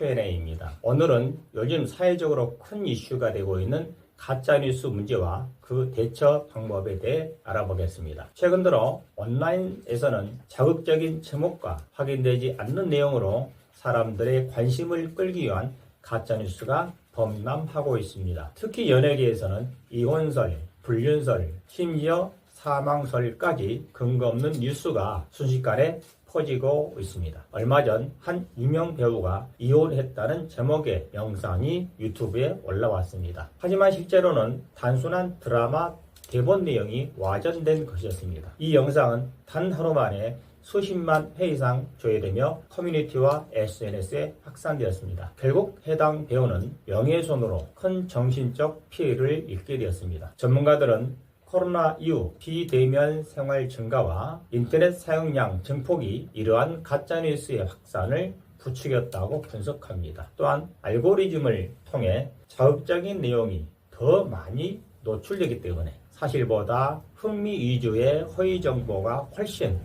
Q&A입니다. 오늘은 요즘 사회적으로 큰 이슈가 되고 있는 가짜뉴스 문제와 그 대처 방법에 대해 알아보겠습니다. 최근 들어 온라인에서는 자극적인 제목과 확인되지 않는 내용으로 사람들의 관심을 끌기 위한 가짜뉴스가 범람하고 있습니다. 특히 연예계에서는 이혼설, 불륜설, 심지어 사망설까지 근거 없는 뉴스가 순식간에 퍼지고 있습니다. 얼마 전 한 유명 배우가 이혼했다는 제목의 영상이 유튜브에 올라왔습니다. 하지만 실제로는 단순한 드라마 대본 내용이 와전된 것이었습니다. 이 영상은 단 하루 만에 수십만 회 이상 조회되며 커뮤니티와 SNS에 확산되었습니다. 결국 해당 배우는 명예훼손으로 큰 정신적 피해를 입게 되었습니다. 전문가들은 코로나 이후 비대면 생활 증가와 인터넷 사용량 증폭이 이러한 가짜뉴스의 확산을 부추겼다고 분석합니다. 또한 알고리즘을 통해 자극적인 내용이 더 많이 노출되기 때문에 사실보다 흥미 위주의 허위 정보가 훨씬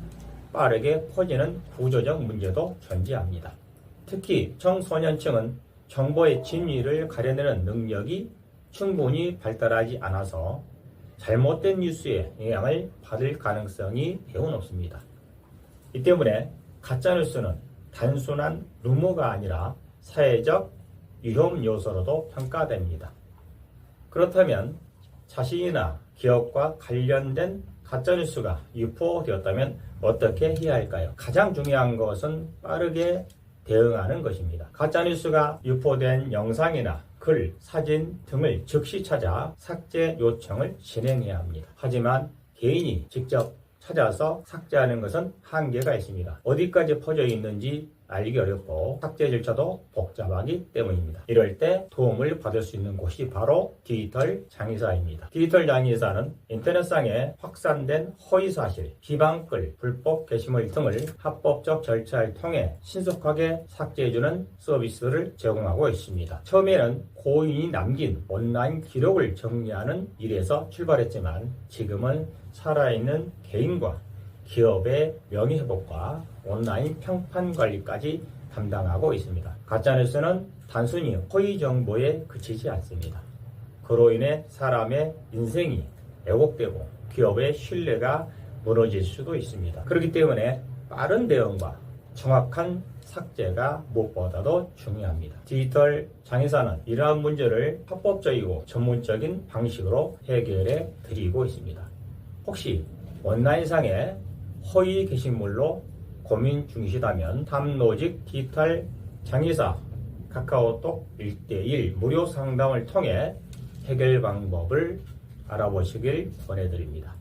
빠르게 퍼지는 구조적 문제도 존재합니다. 특히 청소년층은 정보의 진위를 가려내는 능력이 충분히 발달하지 않아서 잘못된 뉴스에 영향을 받을 가능성이 매우 높습니다. 이 때문에 가짜뉴스는 단순한 루머가 아니라 사회적 위험 요소로도 평가됩니다. 그렇다면 자신이나 기업과 관련된 가짜뉴스가 유포되었다면 어떻게 해야 할까요? 가장 중요한 것은 빠르게 대응하는 것입니다. 가짜뉴스가 유포된 영상이나 글, 사진 등을 즉시 찾아 삭제 요청을 진행해야 합니다. 하지만 개인이 직접 찾아서 삭제하는 것은 한계가 있습니다. 어디까지 퍼져 있는지 알기 어렵고 삭제 절차도 복잡하기 때문입니다. 이럴 때 도움을 받을 수 있는 곳이 바로 디지털 장의사입니다. 디지털 장의사는 인터넷상에 확산된 허위사실, 비방글, 불법 게시물 등을 합법적 절차를 통해 신속하게 삭제해주는 서비스를 제공하고 있습니다. 처음에는 고인이 남긴 온라인 기록을 정리하는 일에서 출발했지만 지금은 살아있는 개인과 기업의 명예회복과 온라인 평판 관리까지 담당하고 있습니다. 가짜뉴스는 단순히 허위 정보에 그치지 않습니다. 그로 인해 사람의 인생이 왜곡되고 기업의 신뢰가 무너질 수도 있습니다. 그렇기 때문에 빠른 대응과 정확한 삭제가 무엇보다도 중요합니다. 디지털 장의사는 이러한 문제를 합법적이고 전문적인 방식으로 해결해 드리고 있습니다. 혹시 온라인상에 허위 게시물로 고민 중이시다면 탐로직 디지털 장의사 카카오톡 1대1 무료 상담을 통해 해결 방법을 알아보시길 권해드립니다.